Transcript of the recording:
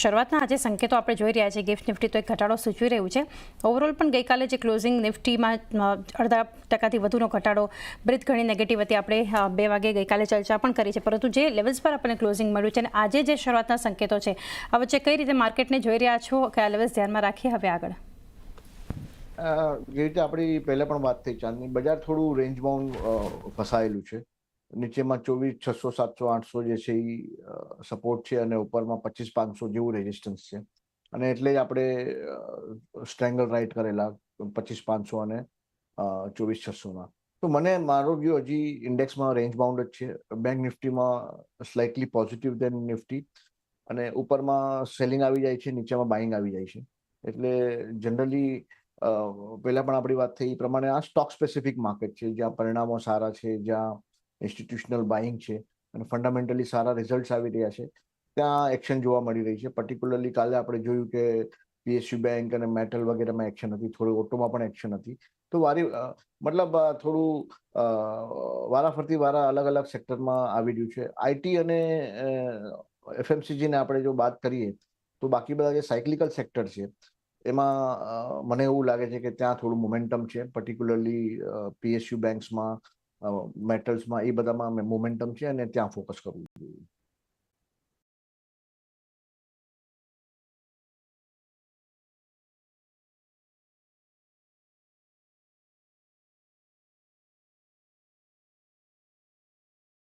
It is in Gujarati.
શરૂઆતના આજે સંકેતો આપણે જોઈ રહ્યા છીએ. ગિફ્ટ નિફ્ટી તો એક ઘટાડો સૂચવી રહ્યું છે. ઓવરઓલ પણ ગઈકાલે જે ક્લોઝિંગ નિફ્ટીમાં અડધા ટકાથી વધુનો ઘટાડો બ્રિથ ઘણી નેગેટિવ હતી. આપણે બે વાગે ગઈકાલે ચર્ચા પણ કરી છે. પરંતુ જે લેવલ્સ પર આપણને ક્લોઝિંગ મળ્યું છે અને આજે જે શરૂઆતના સંકેતો છે આ વચ્ચે કઈ રીતે માર્કેટને જોઈ રહ્યા છો, કયા લેવલ્સ ધ્યાનમાં રાખીએ, હવે આગળ. જે રીતે આપણી પહેલાં પણ વાત થઈ, ચાંદની બજાર થોડું રેન્જમાં ફસાયેલું છે. નીચેમાં ચોવીસ, છસો, સાતસો, આઠસો જે છે એ સપોર્ટ છે અને ઉપરમાં પચીસ, પાંચસો જેવું રેઝિસ્ટન્સ છે. અને એટલે જ આપણે સ્ટ્રેંગલ રાઇટ કરેલા પચીસ, પાંચસો અને ચોવીસ, છસોમાં. તો મને, મારો વ્યૂ હજી ઇન્ડેક્સમાં રેન્જ બાઉન્ડ જ છે. બેંક નિફ્ટીમાં સ્લાઇટલી પોઝિટિવ દેન નિફ્ટી અને ઉપરમાં સેલિંગ આવી જાય છે, નીચેમાં બાઇંગ આવી જાય છે. એટલે જનરલી પહેલાં પણ આપણી વાત થઈ એ પ્રમાણે આ સ્ટોક સ્પેસિફિક માર્કેટ છે, જ્યાં પરિણામો સારા છે, જ્યાં ઇન્સ્ટિટ્યુશનલ બાઇંગ છે અને ફંડામેન્ટલી સારા રિઝલ્ટ્સ આવી રહ્યા છે. ત્યાં એક્શન જોવા મળી રહી છે. પર્ટિક્યુલરલી કાલે આપણે જોયું કે પીએસયુ બેંક અને મેટલ વગેરેમાં એક્શન હતી. થોડી ઓટોમાં પણ એક્શન હતી. તો વારી મતલબ થોડું વારાફરતી વારા અલગ અલગ સેક્ટરમાં આવી રહ્યું છે. આઈટી અને એફએમસીજીને આપણે જો વાત કરીએ, તો બાકી બધા જે સાયકલિકલ સેક્ટર છે, એમાં મને એવું લાગે છે કે ત્યાં થોડું મોમેન્ટમ છે. પર્ટિક્યુલરલી પીએસયુ બેંક્સમાં મેટલ્સમાં એ બધામાં અમે મોમેન્ટમ છે અને ત્યાં ફોકસ કરવું જોઈએ.